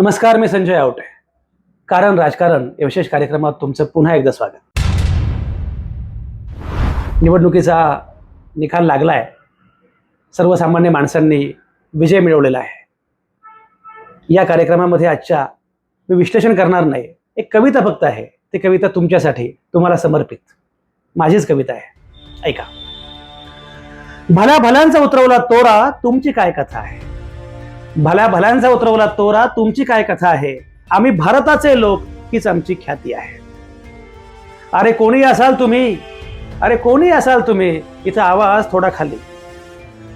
नमस्कार मी संजय आवटे. कारण राजकारण या विशेष कार्यक्रमात तुमचं पुन्हा एकदा स्वागत. निवडणुकीचा निकाल लागलाय. सर्वसामान्य माणसांनी विजय मिळवलेला आहे. या कार्यक्रमामध्ये आजच्या मी विश्लेषण करणार नाही. एक कविता फक्त आहे. ती कविता तुमच्यासाठी तुम्हाला समर्पित. माझीच कविता आहे. ऐका. भला भल्यांचा उतरवला तोरा तुमची काय कथा आहे? भल्या भल्यांचा उतरवला तोरा तुमची काय कथा आहे? आम्ही भारताचे लोक हीच आमची ख्याती आहे. अरे कोणी असाल तुम्ही? अरे कोणी असाल तुम्ही? इथं आवाज थोडा खाली.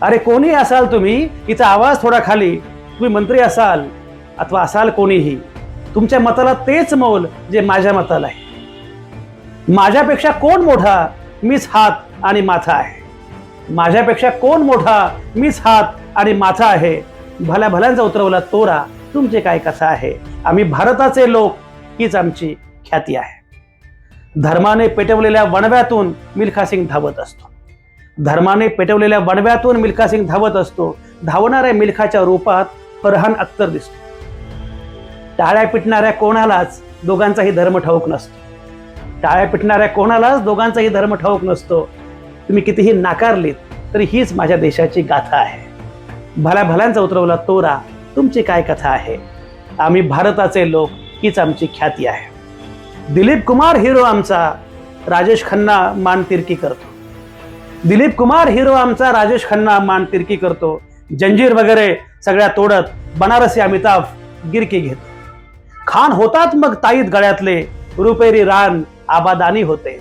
अरे कोणी असाल तुम्ही? इथं आवाज थोडा खाली. तुम्ही मंत्री असाल अथवा असाल कोणीही तुमच्या मताला तेच मोल जे माझ्या मताला आहे. माझ्यापेक्षा कोण मोठा? मीच हात आणि माथा आहे. माझ्यापेक्षा कोण मोठा? मीच हात आणि माथा आहे. भल्या भल्यांचा उतरवला तोरा तुमचे काय कथा आहे? आम्ही भारताचे लोक हीच आमची ख्याती आहे. धर्माने पेटवलेल्या वणव्यातून मिल्खा सिंग धावत असतो. धर्माने पेटवलेल्या वणव्यातून मिल्खा सिंग धावत असतो. धावणाऱ्या मिल्खाच्या रूपात फरहान अख्तर दिसतो. टाळ्या पिटणाऱ्या कोणालाच दोघांचाही धर्म ठाऊक नसतो. टाळ्या पिटणाऱ्या कोणालाच दोघांचाही धर्म ठाऊक नसतो. तुम्ही कितीही नाकारलीत तरी हीच माझ्या देशाची गाथा आहे. भल्या भल्यांचा उतरवला तोरा तुमची काय कथा आहे? आम्ही भारताचे लोक हीच आमची ख्याती आहे. दिलीप कुमार हिरो आमचा राजेश खन्ना मान तिरकी करतो. दिलीप कुमार हिरो आमचा राजेश खन्ना मान तिरकी करतो. जंजीर वगैरे सगळ्या तोडत बनारसी अमिताभ गिरकी घेतो. खान होतात मग ताईत गळ्यातले रुपेरी रान आबादानी होते.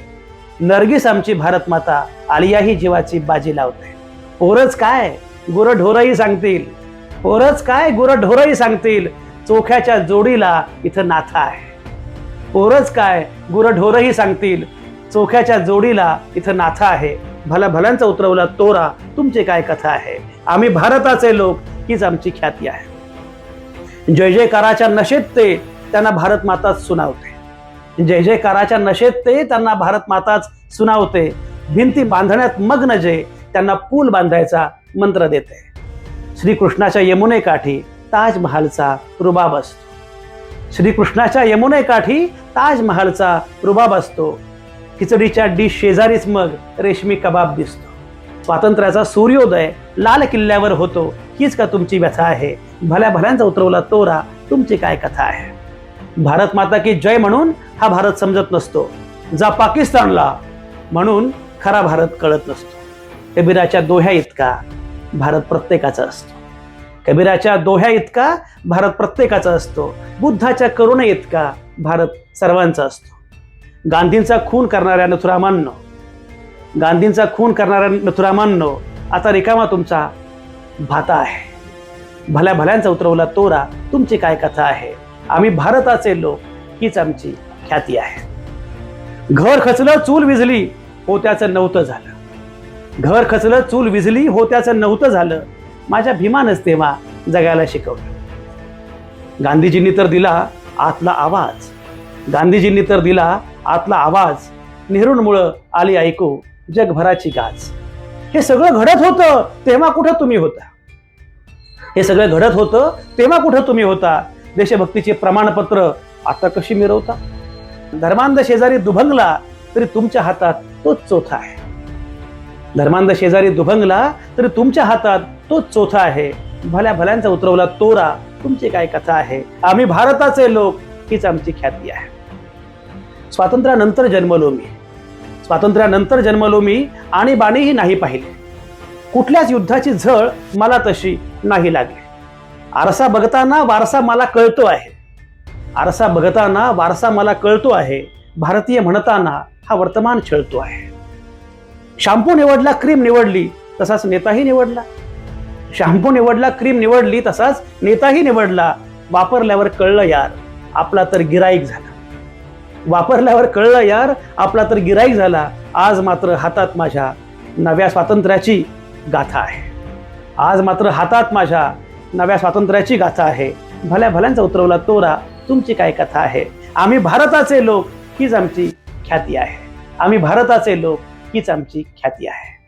नरगिस आमची भारत माता आलियाही जीवाची बाजी लावते. पोरच काय? गुरढोरंही सांगतील. पोरच काय गुरढोरही सांगतील चोख्याच्या जोडीला इथं नाथा आहे. पोरच काय गुरढोरही सांगतील चोख्याच्या जोडीला इथं नाथा आहे. भला भल्यांचा उतरवला तोरा तुमची काय कथा आहे? आम्ही भारताचे लोक हीच आमची ख्याती आहे. जय जयकाराच्या नशेत ते त्यांना भारत माताच सुनावते. जय जयकाराच्या नशेत ते त्यांना भारत माताच सुनावते. भिंती बांधण्यात मग्न जे त्यांना पूल बांधायचा मंत्र देते. श्रीकृष्णाच्या यमुनेकाठी ताजमहालचा रुबाब असतो श्रीकृष्णाच्या यमुनेकाठी ताजमहालचा रुबाब असतो खिचडीच्या डिश शेजारीच मग रेशमी कबाब दिसतो. स्वातंत्र्याचा सूर्योदय लाल किल्ल्यावर होतो हीच का तुमची व्यथा आहे? भल्या भल्यांचा उतरवला तोरा तुमची काय कथा आहे? भारत माता की जय म्हणून हा भारत समजत नसतो. जा पाकिस्तानला म्हणून खरा भारत कळत नसतो. कबीराच्या दोह्या इतका भारत प्रत्येकाचा असतो. कबीराच्या दोह्या इतका भारत प्रत्येकाचा असतो. बुद्धाच्या करुणे इतका भारत सर्वांचा असतो. गांधींचा खून करणाऱ्या नथुरामांनो गांधींचा खून करणाऱ्या नथुरामांनो आता रिकामा तुमचा भाता आहे. भल्या भल्यांचा उतरवला तोरा तुमची काय कथा आहे? आम्ही भारताचे लोक हीच आमची ख्याती आहे. घर खचलं चूल विजली हो त्याचं नव्हतं झालं. घर खचलं चूल विझली होत्याचं नव्हतं झालं. माझ्या भीमानच तेव्हा जगायला शिकवलं. गांधीजींनी तर दिला आतला आवाज. गांधीजींनी तर दिला आतला आवाज. नेहरूंमुळं आली ऐकू जगभराची गाज. हे सगळं घडत होतं तेव्हा कुठं तुम्ही होता? हे सगळं घडत होतं तेव्हा कुठं तुम्ही होता? देशभक्तीचे प्रमाणपत्र आता कशी मिरवता? धर्मांध शेजारी दुभंगला तरी तुमच्या हातात तोच चोथा आहे. धर्मांध शेजारी दुभंगला तरी तुमच्या हातात तोच चोथा आहे. भल्या भल्यांचा उतरवला तोरा तुमची काय कथा आहे? आम्ही भारताचे लोक हीच आमची ख्याती आहे. स्वातंत्र्यानंतर जन्मलो मी स्वातंत्र्यानंतर जन्मलो मी आणि बाणीही नाही पाहिले. कुठल्याच युद्धाची झळ मला तशी नाही लागली. आरसा बघताना वारसा मला कळतो आहे. आरसा बघताना वारसा मला कळतो आहे. भारतीय म्हणताना हा वर्तमान छळतो आहे. शॅम्पू निवडला क्रीम निवडली तसाच नेताही निवडला. शॅम्पू निवडला क्रीम निवडली तसाच नेताही निवडला. वापरल्यावर कळलं यार आपला तर गिराईक झाला. वापरल्यावर कळलं यार आपला तर गिराईक झाला. आज मात्र हातात माझ्या नव्या स्वातंत्र्याची गाथा आहे. आज मात्र हातात माझ्या नव्या स्वातंत्र्याची गाथा आहे. भल्या भल्यांचा उतरवला तोरा तुमची काय कथा आहे? आम्ही भारताचे लोक हीच आमची ख्याती आहे. आम्ही भारताचे लोक हीच आमची ख्याती आहे.